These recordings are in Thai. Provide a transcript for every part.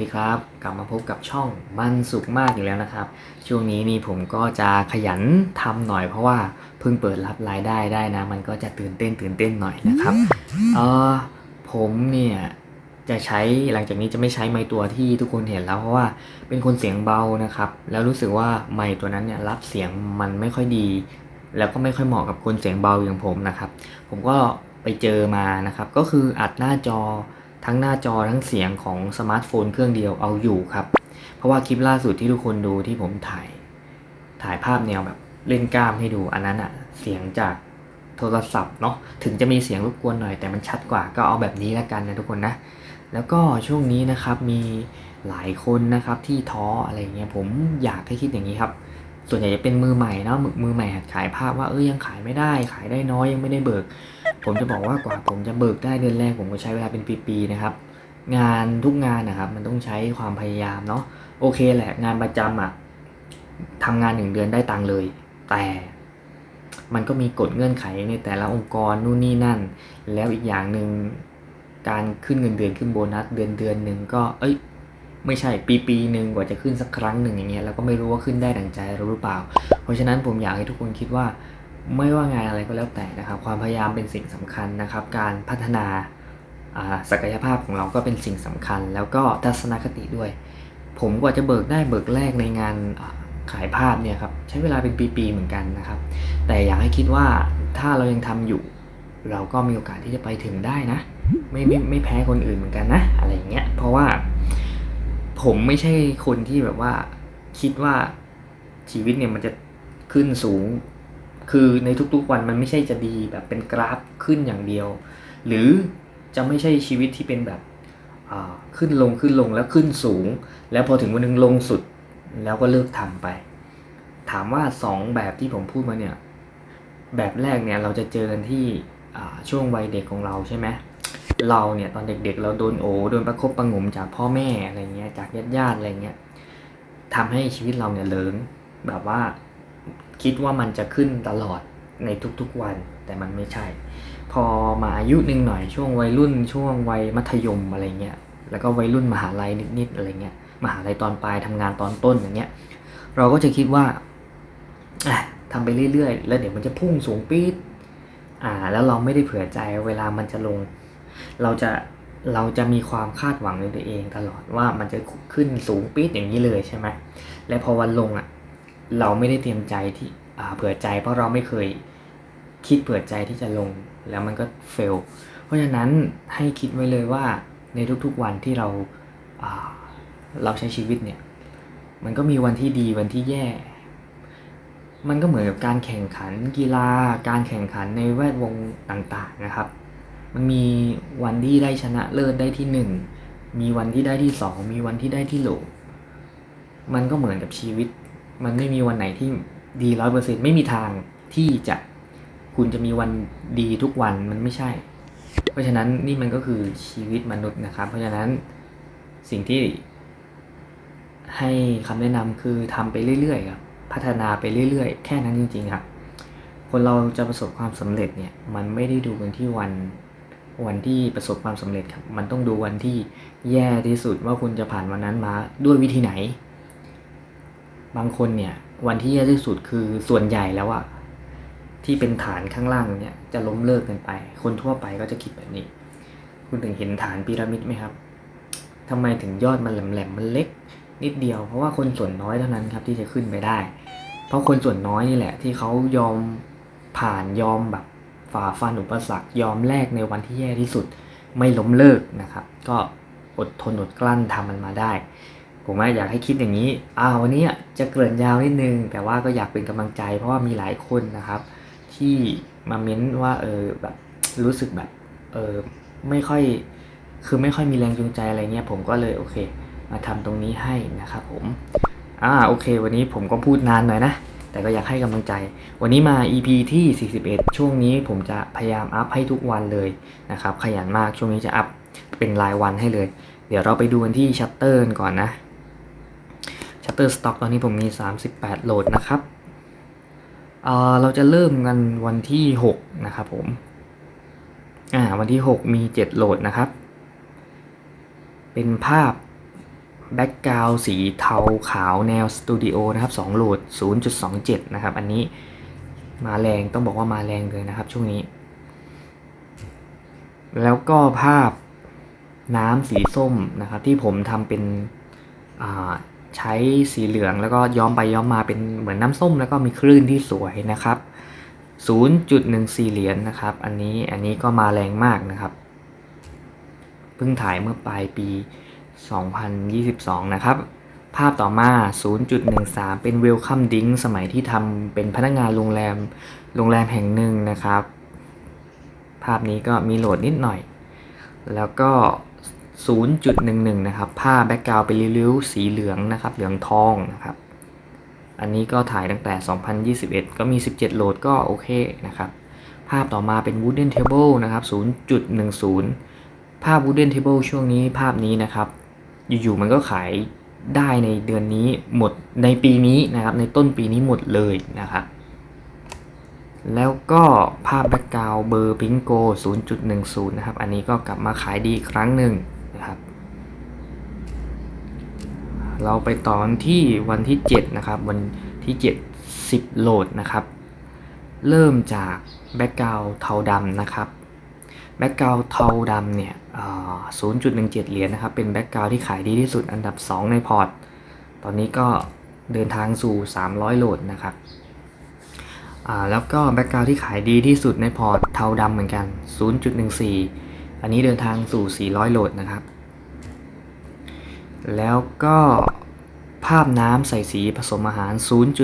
ดีครับ กลับมาพบกับช่องมันสุขมากอยู่แล้วนะครับ ช่วงนี้นี่ผมก็จะขยันทำหน่อยเพราะว่าเพิ่งเปิดรับรายได้ได้นะ มันก็จะตื่นเต้นตื่นเต้นหน่อยนะครับเออผมเนี่ยจะใช้หลังจากนี้จะไม่ใช้ไมค์ตัวที่ทุกคนเห็นแล้วเพราะว่าเป็นคนเสียงเบานะครับ แล้วรู้สึกว่าไมค์ตัวนั้นเนี่ยรับเสียงมันไม่ค่อยดี แล้วก็ไม่ค่อยเหมาะกับคนเสียงเบาอย่างผมนะครับ ผมก็ไปเจอมานะครับ ก็คืออัดหน้าจอ ทั้งหน้าจอทั้งเสียงของสมาร์ทโฟนเครื่องเดียวเอาอยู่ครับ เพราะว่าคลิปล่าสุดที่ทุกคนดูที่ผมถ่าย ถ่ายภาพแนวแบบเล่นกล้ามให้ดูอันนั้นอะเสียงจากโทรศัพท์เนาะถึงจะมีเสียงรบกวนหน่อยแต่มันชัดกว่าก็เอาแบบนี้แล้วกันนะทุกคนนะ แล้วก็ช่วงนี้นะครับมีหลายคนนะครับที่ท้ออะไรเงี้ยผมอยากให้คิดอย่างนี้ครับ ส่วนใหญ่จะเป็นมือใหม่เนาะมือใหม่หัดขายภาพว่าเอ้ยยังขายไม่ได้ขายได้น้อยยังไม่ได้เบิก ผมจะบอกว่ากว่าผมจะเบิกได้เดือนแรกผมก็ใช้เวลาเป็นปีๆนะครับ งานทุกงานนะครับ มันต้องใช้ความพยายามเนาะโอเคแหละงานประจำอะทำงานหนึ่งเดือนได้ตังค์เลย แต่มันก็มีกฎเงื่อนไขในแต่ละองค์กรนู่นนี่นั่น แล้วอีกอย่างหนึ่งการขึ้นเงินเดือนขึ้นโบนัสเดือนเดือนหนึ่งก็เอ้ย ไม่ใช่ปีปีหนึ่งกว่าจะขึ้นสักครั้งหนึ่งอย่างเงี้ยแล้วก็ไม่รู้ว่าขึ้นได้ดังใจหรือเปล่า เพราะฉะนั้นผมอยากให้ทุกคนคิดว่า ไม่ว่างานอะไรก็แล้วแต่นะครับ ความพยายามเป็นสิ่งสำคัญนะครับ การพัฒนาศักยภาพของเราก็เป็นสิ่งสำคัญ แล้วก็ทัศนคติด้วย ผมกว่าจะเบิกได้เบิกแรกในงานขายภาพเนี่ยครับใช้เวลาเป็นปีๆเหมือนกันนะครับ แต่อยากให้คิดว่าถ้าเรายังทำอยู่ เราก็มีโอกาสที่จะไปถึงได้นะ ไม่ไม่ไม่แพ้คนอื่นเหมือนกันนะ อะไรอย่างเงี้ยเพราะว่า ผมไม่ใช่คนที่แบบว่า คิดว่าชีวิตเนี่ยมันจะขึ้นสูง คือในทุกๆวันมันไม่ใช่จะดีแบบเป็นกราฟขึ้นอย่างเดียว หรือจะไม่ใช่ชีวิตที่เป็นแบบขึ้นลงขึ้นลงแล้วขึ้นสูง แล้วพอถึงวันหนึงลงสุดแล้วก็เลิกทำไป ถามว่าสองแบบที่ผมพูดมาเนี่ย แบบแรกเนี่ยเราจะเจอกันที่ช่วงวัยเด็กของเราใช่ไหม เราเนี่ยตอนเด็กๆ เราโดนโอโดนประคบประงมจากพ่อแม่อะไรเงี้ยจากญาติๆอะไรเงี้ยทำให้ชีวิตเราเนี่ยเลิงแบบว่าคิดว่ามันจะขึ้นตลอดในทุกๆวัน แต่มันไม่ใช่ พอมาอายุหนึ่งหน่อยช่วงวัยรุ่น ช่วงวัยมัธยมอะไรเงี้ยแล้วก็วัยรุ่นมหาลัยนิดๆอะไรเงี้ยมหาลัยตอนปลายทำงานตอนต้นอย่างเงี้ยเราก็จะคิดว่าอะทำไปเรื่อยๆ แล้วเดี๋ยวมันจะพุ่งสูงปี๊ดอ่า แล้วเราไม่ได้เผื่อใจเวลามันจะลง เราจะเราจะมีความคาดหวังในตัวเองตลอดว่ามันจะขึ้นสูงปี๊ดอย่างนี้เลยใช่ไหมและพอวันลงอะเราไม่ได้เตรียมใจที่อ่าเผื่อใจ เพราะเราไม่เคยคิดเผื่อใจที่จะลงแล้วมันก็เฟล เพราะฉะนั้นให้คิดไว้เลยว่าในทุกๆวันที่เราอ่าเราใช้ชีวิตเนี่ย มันก็มีวันที่ดีวันที่แย่ มันก็เหมือนกับการแข่งขันกีฬา การแข่งขันในแวดวงต่างๆนะครับ มันมีวันที่ได้ชนะเลิศได้ที่หนึ่งมีวันที่ได้ที่สองมีวันที่ได้ที่โหลมันก็เหมือนกับชีวิต มันไม่มีวันไหนที่ดีร้อยเปอร์เซ็นไม่มีทางที่จะคุณจะมีวันดีทุกวันมันไม่ใช่ เพราะฉะนั้นนี่มันก็คือชีวิตมนุษย์นะครับ เพราะฉะนั้นสิ่งที่ให้คำแนะนำคือทำไปเรื่อยๆครับพัฒนาไปเรื่อยๆ แค่นั้นจริงๆครับคนเราจะประสบความสำเร็จเนี่ย มันไม่ได้ดูกันที่วัน วันที่ประสบความสำเร็จครับ มันต้องดูวันที่แย่ที่สุดว่าคุณจะผ่านวันนั้นมาด้วยวิธีไหน บางคนเนี่ย วันที่แย่ที่สุดคือส่วนใหญ่แล้วอะที่เป็นฐานข้างล่างเนี่ยจะล้มเลิกกันไป คนทั่วไปก็จะคิดแบบนี้ คุณถึงเห็นฐานพีระมิดไหมครับทำไมถึงยอดมันแหลมๆมันเล็ก นิดเดียว เพราะว่าคนส่วนน้อยเท่านั้นครับที่จะขึ้นไปได้ เพราะคนส่วนน้อยนี่แหละ ที่เขายอมผ่านยอมแบบ ฝ่าฟันอุปสรรคยอมแลกในวันที่แย่ที่สุด ไม่ล้มเลิกนะครับ ก็อดทนอดกลั้นทำมันมาได้ ผมอยากให้คิดอย่างนี้อ่าวันนี้จะเกริ่นยาวนิดนึง แต่ว่าก็อยากเป็นกำลังใจ เพราะว่ามีหลายคนนะครับ ที่มาเม้นว่าเออแบบรู้สึกแบบเออไม่ค่อยคือไม่ค่อยมีแรงจูงใจอะไรเงี้ยผมก็เลยโอเค มาทำตรงนี้ให้นะครับผมอ่าโอเค วันนี้ผมก็พูดนานหน่อยนะ แต่ก็อยากให้กำลังใจ วันนี้มา EP ที่ 41 ช่วงนี้ผมจะพยายามอัพให้ทุกวันเลยนะครับ ขยันมากช่วงนี้จะอัพเป็นรายวันให้เลย เดี๋ยวเราไปดูกันที่ชัตเตอร์ก่อนนะชัตเตอร์สต็อกตอนนี้ผมมี 38 โหลดนะครับเอ่อเราจะเริ่มกันวันที่ 6 นะครับผมอ่าวันที่ 6 มี 7 โหลดนะครับ เป็นภาพ แบ็กกราวสีเทาขาวแนวสตูดิโอนะครับ2โหลด 0.27 นะครับ อันนี้มาแรงต้องบอกว่ามาแรงเลยนะครับ ช่วงนี้ แล้วก็ภาพน้ำสีส้มนะครับที่ผมทำเป็นใช้สีเหลืองแล้วก็ย้อมไปย้อมมาเป็นเหมือนน้ำส้ม แล้วก็มีคลื่นที่สวยนะครับ 0.14 เหรียญนะครับ อันนี้อันนี้ก็มาแรงมากนะครับ เพิ่งถ่ายเมื่อปลายปี 2022 นะครับ ภาพต่อมา 0.13 เป็น Welcome Drink สมัยที่ทำเป็นพนักงานโรงแรม โรงแรมแห่งหนึ่งนะครับ ภาพนี้ก็มีโหลดนิดหน่อย แล้วก็ 0.11 นะครับ ภาพแบ็กกราวเป็นริ้วๆ สีเหลืองนะครับ เหลืองทองนะครับ อันนี้ก็ถ่ายตั้งแต่ 2021 ก็มี 17 โหลดก็โอเคนะครับ ภาพต่อมาเป็น Wooden Table นะครับ 0.10 ภาพ Wooden Table ช่วงนี้ภาพนี้นะครับ อยู่ๆมันก็ขายได้ในเดือนนี้หมดในปีนี้นะครับ ในต้นปีนี้หมดเลยนะครับ แล้วก็ภาพแบ็กกราวเบอร์พิงโก 0.10 นะครับ อันนี้ก็กลับมาขายดีครั้งหนึ่งนะครับ เราไปต่อนที่วันที่ 7 นะครับ วันที่ 7 10 โหลดนะครับ เริ่มจากแบ็กกราวเทาดำนะครับ แบ็กกราวเทาดำเนี่ย0.17 เหรียญนะครับ เป็นแบ็กกราวที่ขายดีที่สุดอันดับ 2 ในพอร์ต ตอนนี้ก็เดินทางสู่ 300 โหลดนะครับแล้วก็แบ็กกราวที่ขายดีที่สุดในพอร์ตเทาดำเหมือนกัน 0.14 อันนี้เดินทางสู่ 400 โหลดนะครับ แล้วก็ภาพน้ำใส่สีผสมอาหาร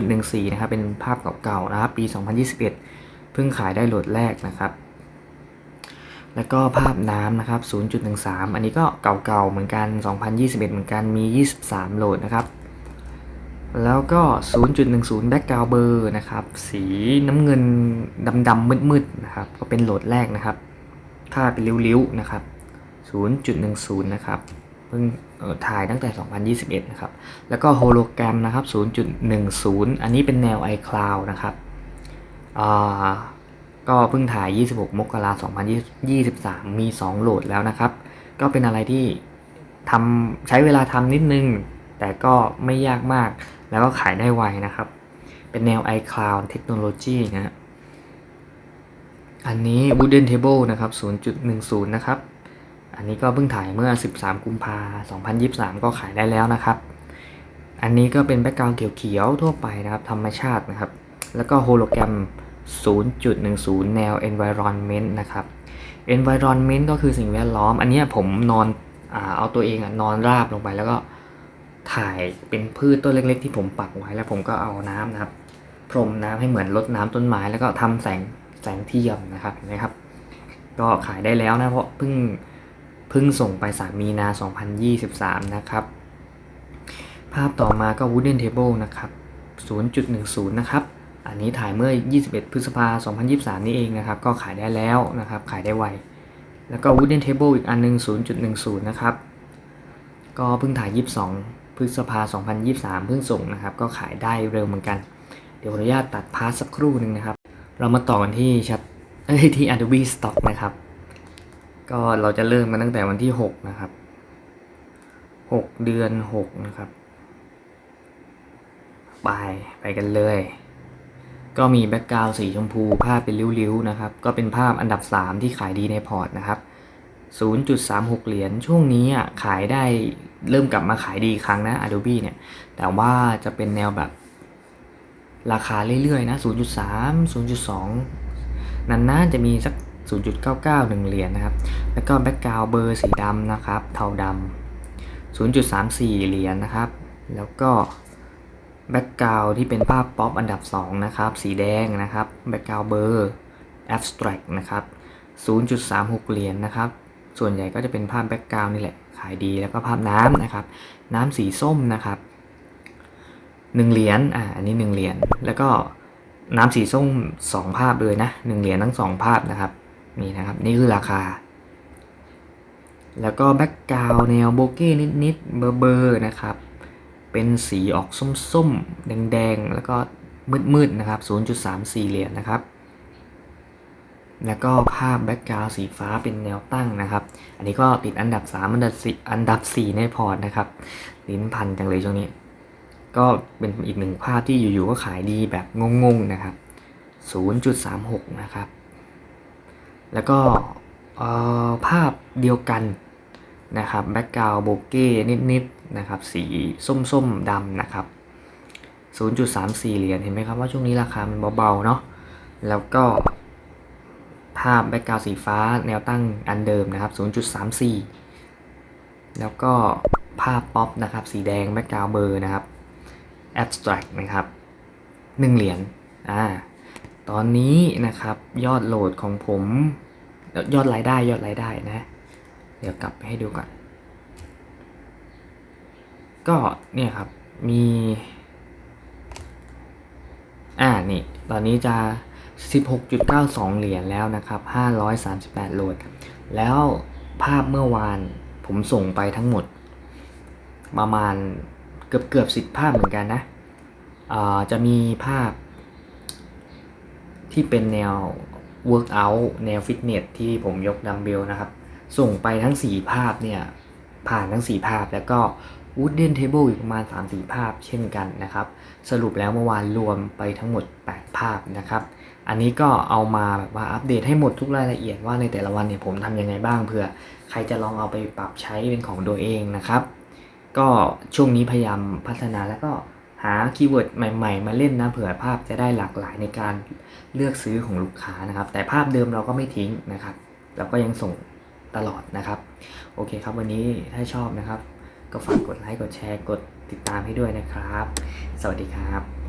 0.14 นะครับ เป็นภาพเก่าๆนะครับ ปี 2021 เพิ่งขายได้โหลดแรกนะครับ แล้วก็ภาพน้ำนะครับ 0.13 อันนี้ก็เก่าๆ เหมือนกัน 2021 เหมือนกัน มี 23 โหลดนะครับ แล้วก็ 0.10 background blur นะครับ สีน้ำเงินดำๆมืดๆ นะครับ ก็เป็นโหลดแรกนะครับภาเป็นริ้วๆ นะครับ 0.10 นะครับ เพิ่งถ่ายตั้งแต่ 2021 นะครับ แล้วก็โฮโลแกรมนะครับ 0.10 อันนี้เป็นแนว iCloud นะครับอ่า ก็เพิ่งถ่าย 26 มกราคม 2023 มี 2 โหลดแล้วนะครับ ก็เป็นอะไรที่ทำใช้เวลาทำนิดนึง แต่ก็ไม่ยากมาก แล้วก็ขายได้ไวนะครับ เป็นแนว iCloud Technology นะฮะอันนี้ Wooden Table นะครับ 0.10 นะครับ อันนี้ก็เพิ่งถ่ายเมื่อ 13 กุมภา2023 ก็ขายได้แล้วนะครับ อันนี้ก็เป็นแบ็กกราวด์เขียวๆทั่วไปนะครับ ธรรมชาตินะครับ แล้วก็โฮโลแกรม 0.10 แนว environment นะครับ environment ก็คือสิ่งแวดล้อม อันนี้ผมนอนอเอาตัวเองอนอนราบลงไปแล้วก็ถ่ายเป็นพืชต้นเล็ก ๆ ที่ผมปักไว้แล้วผมก็เอาน้ำนะครับ พรมน้ำให้เหมือนรดน้ำต้นไม้แล้วก็ทำแสงแสงเทียมนะครับนะครับ ก็ขายได้แล้วนะเพราะเพิ่งเพิ่งส่งไป3มีนา 2023 นะครับ ภาพต่อมาก็ Wooden Table นะครับ 0.10 นะครับ อันนี้ถ่ายเมื่อ 21 พฤษภาคม2023 นี่เองนะครับ ก็ขายได้แล้วนะครับ ขายได้ไว แล้วก็ Wooden Table อีกอันหนึง 0.10 นะครับ ก็เพิ่งถ่าย 22 พฤษภาคม2023 เพิ่งส่งนะครับ ก็ขายได้เร็วเหมือนกัน เดี๋ยวขออนุญาตตัดพาร์ทสักครู่หนึ่งนะครับ เรามาต่อกันที่ชัดเอ้ยที่ Adobe Stock นะครับ ก็เราจะเริ่มกันตั้งแต่วันที่ 6 นะครับ 6 เดือน 6 นะครับ ไป ไปกันเลย ก็มีแบ็กกราวสีชมพู ภาพเป็นริ้วๆนะครับ ก็เป็นภาพอันดับ 3 ที่ขายดีในพอร์ตนะครับ 0.36 เหรียญช่วงนี้อะขายได้เริ่มกลับมาขายดีครั้งนะ Adobe เนี่ย แต่ว่าจะเป็นแนวแบบราคาเรื่อยๆนะ 0.3 0.2 นานๆจะมีสัก 0.99 1 เหรียญนะครับ แล้วก็แบ็กกราวเบอร์สีดำนะครับ เทาดำ0.34 เหรียญนะครับ แล้วก็ แบ็กกราวที่เป็นภาพป๊อปอันดับ 2 นะครับ สีแดงนะครับแบ็กกราวเบอร์ abstract นะครับ 0.36 เหรียญนะครับ ส่วนใหญ่ก็จะเป็นภาพแบ็กกราวนี่แหละขายดีแล้วก็ภาพน้ำนะครับ น้ำสีส้มนะครับหนึ่งเหรียญอ่าอันนี้หนึ่งเหรียญแล้วก็น้ำสีส้มสองภาพเลยนะหนึ่งเหรียญทั้งสองภาพนะครับนี่นะครับนี่คือราคา แล้วก็แบ็กกราวแนวโบเก้นิดๆเบอร์เบอร์นะครับ เป็นสีออกส้มๆ แดงๆ แล้วก็มืดๆ นะครับ 0.34 เหรียญนะครับ แล้วก็ภาพแบ็กกราวสีฟ้าเป็นแนวตั้งนะครับ อันนี้ก็ติดอันดับ 3 อันดับ4อันดับ 4 ในพอร์ตนะครับ ลิ้นพันจังเลยช่วงนี้ ก็เป็นอีกหนึ่งภาพที่อยู่ๆ ก็ขายดีแบบงงๆ นะครับ 0.36 นะครับ แล้วก็ภาพเดียวกัน นะครับแบ็กกราวโบเก้นิดๆนะครับสีส้มๆดำนะครับ 0.34 เหรียญเห็นไหมครับว่าช่วงนี้ราคามันเบาๆเนาะแล้วก็ภาพแบ็กกราวสีฟ้าแนวตั้งอันเดิมนะครับ 0.34 แล้วก็ภาพป๊อปนะครับสีแดงแบ็กกราวเบอร์นะครับ abstract นะครับ 1 เหรียญอ่าตอนนี้นะครับยอดโหลดของผมยอดรายได้ยอดรายได้นะ ดี๋ยวกลับไปให้ดูก่อน ก็เนี่ยครับ มี อ่า นี่ ตอนนี้จะ 16.92 เหรียญแล้วนะครับ 538 โหลด แล้วภาพเมื่อวานผมส่งไปทั้งหมด ประมาณเกือบเกือบสิบภาพเหมือนกันนะจะมีภาพ ที่เป็นแนว workout แนวฟิตเนสที่ผมยกดัมเบลนะครับ ส่งไปทั้ง 4 ภาพเนี่ยผ่านทั้ง 4 ภาพแล้วก็ wooden table อีกประมาณ 3-4 ภาพเช่นกันนะครับ สรุปแล้วเมื่อวานรวมไปทั้งหมด 8 ภาพนะครับ อันนี้ก็เอามาแบบว่าอัปเดตให้หมดทุกรายละเอียดว่าในแต่ละวันเนี่ยผมทำยังไงบ้างเผื่อ ใครจะลองเอาไปปรับใช้เป็นของตัวเองนะครับ ก็ช่วงนี้พยายามพัฒนาแล้วก็หาคีย์เวิร์ดใหม่ ๆ มาเล่นนะเผื่อภาพจะได้หลากหลายในการเลือกซื้อของลูกค้านะครับ แต่ภาพเดิมเราก็ไม่ทิ้งนะครับ เราก็ยังส่ง ตลอดนะครับ โอเคครับวันนี้ถ้าชอบนะครับ ก็ฝากกดไลค์กดแชร์กดติดตามให้ด้วยนะครับ สวัสดีครับ